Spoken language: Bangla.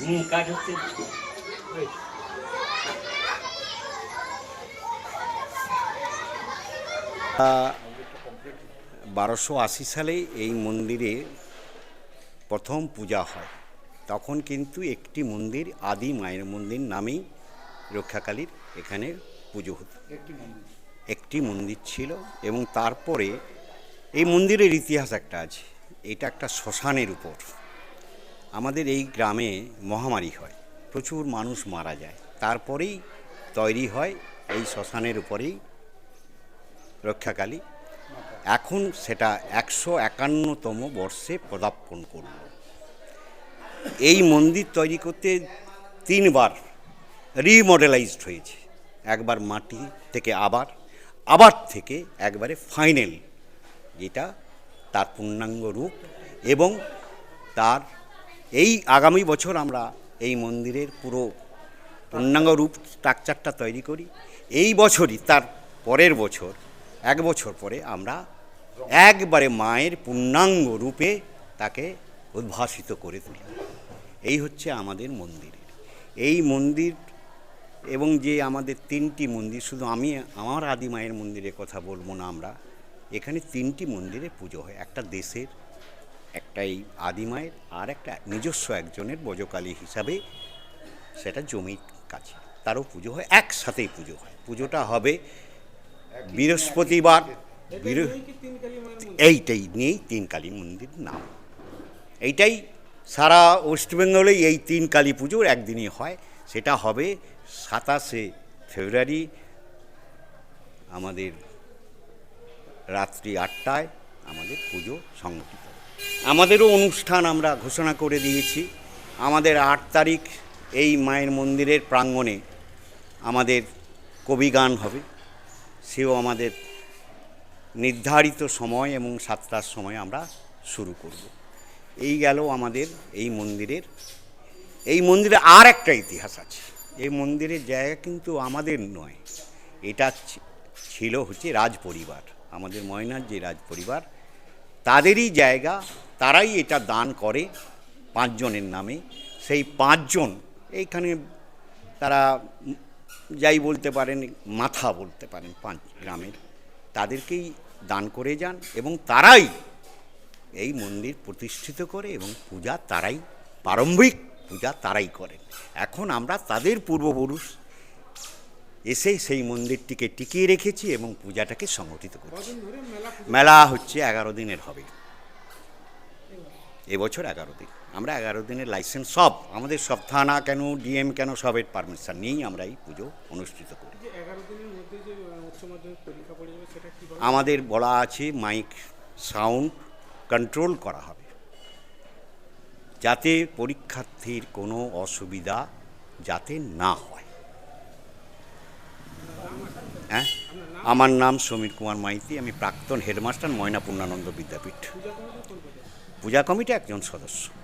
হুম কাজ হচ্ছে। বারোশো আশি সালে এই মন্দিরে প্রথম পূজা হয়। তখন কিন্তু একটি মন্দির আদি মায়ের মন্দির নামেই রক্ষাকালীর এখানে পুজো হতো। একটি মন্দির ছিল এবং তারপরে এই মন্দিরের ইতিহাস একটা আছে। এটা একটা শ্মশানের উপর। আমাদের এই গ্রামে মহামারী হয়। প্রচুর মানুষ মারা যায়। তারপরেই তৈরি হয় এই শ্মশানের উপরেই রক্ষাকালী। এখন সেটা একশো একান্নতম বর্ষে পদার্পণ করল। এই মন্দির তৈরি করতে তিনবার রিমডেলাইজড হয়েছে। একবার মাটি থেকে আবার আবার থেকে একবারে ফাইনাল। যেটা তার পূর্ণাঙ্গ রূপ এবং তার এই আগামী বছর আমরা এই মন্দিরের পুরো পূর্ণাঙ্গ রূপ স্ট্রাকচারটা তৈরি করি। এই বছরই তার পরের বছর, এক বছর পরে আমরা একবারে মায়ের পূর্ণাঙ্গ রূপে তাকে উদ্ভাসিত করে তুলি। এই হচ্ছে আমাদের মন্দিরের এই মন্দির এবং যে আমাদের তিনটি মন্দির, শুধু আমি, আমার আদি মায়ের মন্দিরের কথা বলব না আমরা, এখানে তিনটি মন্দিরে পুজো হয়। একটা দেশের একটা এই আদি মায়ের আর একটা নিজস্ব একজনের বজকালী হিসাবে সেটা জমির কাছে। তারও পুজো হয়, একসাথেই পুজো হয়। পুজোটা হবে বৃহস্পতিবার। বৃহ এইটাই নিয়েই তিন কালী মন্দির নাম। এইটাই সারা ওয়েস্ট বেঙ্গলেই এই তিন কালী পুজোর একদিনই হয়। সেটা হবে সাতাশে ফেব্রুয়ারি, আমাদের রাত্রি আটটায় আমাদের পুজো সংগঠিত। আমাদেরও অনুষ্ঠান আমরা ঘোষণা করে দিয়েছি। আমাদের আট তারিখ এই মায়ের মন্দিরের প্রাঙ্গণে আমাদের কবি গান হবে। সেও আমাদের নির্ধারিত সময় এবং সাতটার সময় আমরা শুরু করব। এই গেল আমাদের এই মন্দিরের, এই মন্দিরে আর একটা ইতিহাস আছে। এই মন্দিরের জায়গা কিন্তু আমাদের নয়। এটা ছিল হচ্ছে রাজ পরিবার আমাদের ময়নার যে রাজ পরিবার তাদেরই জায়গা, তারাই এটা দান করে পাঁচজনের নামে। সেই পাঁচজন, এইখানে তারা যাই বলতে পারেন, মাথা বলতে পারেন পাঁচ গ্রামের, তাদেরকেই দান করে যান এবং তারাই এই মন্দির প্রতিষ্ঠিত করে এবং পূজা তারাই, প্রারম্ভিক পূজা তারাই করেন। এখন আমরা তাদের পূর্বপুরুষ এসে সেই মন্দিরটিকে টিকিয়ে রেখেছি এবং পূজাটাকে সংগঠিত করছি। মেলা হচ্ছে। এগারো দিনের হবে। এবছর এগারো দিন। আমরা এগারো দিনের লাইসেন্স সব আমাদের সব থানা কেন ডিএম কেন সবের পারমিশন নিয়েই আমরা এই পুজো অনুষ্ঠিত করি। আমাদের বলা আছে মাইক সাউন্ড কন্ট্রোল করা হবে। যাতে পরীক্ষার্থীর কোনো অসুবিধা যাতে না হয়। হ্যাঁ? আমার নাম সমীর কুমার মাইতি, আমি প্রাক্তন হেডমাস্টার ময়না পূর্ণানন্দ বিদ্যাপীঠ। পূজা কমিটি একজন সদস্য।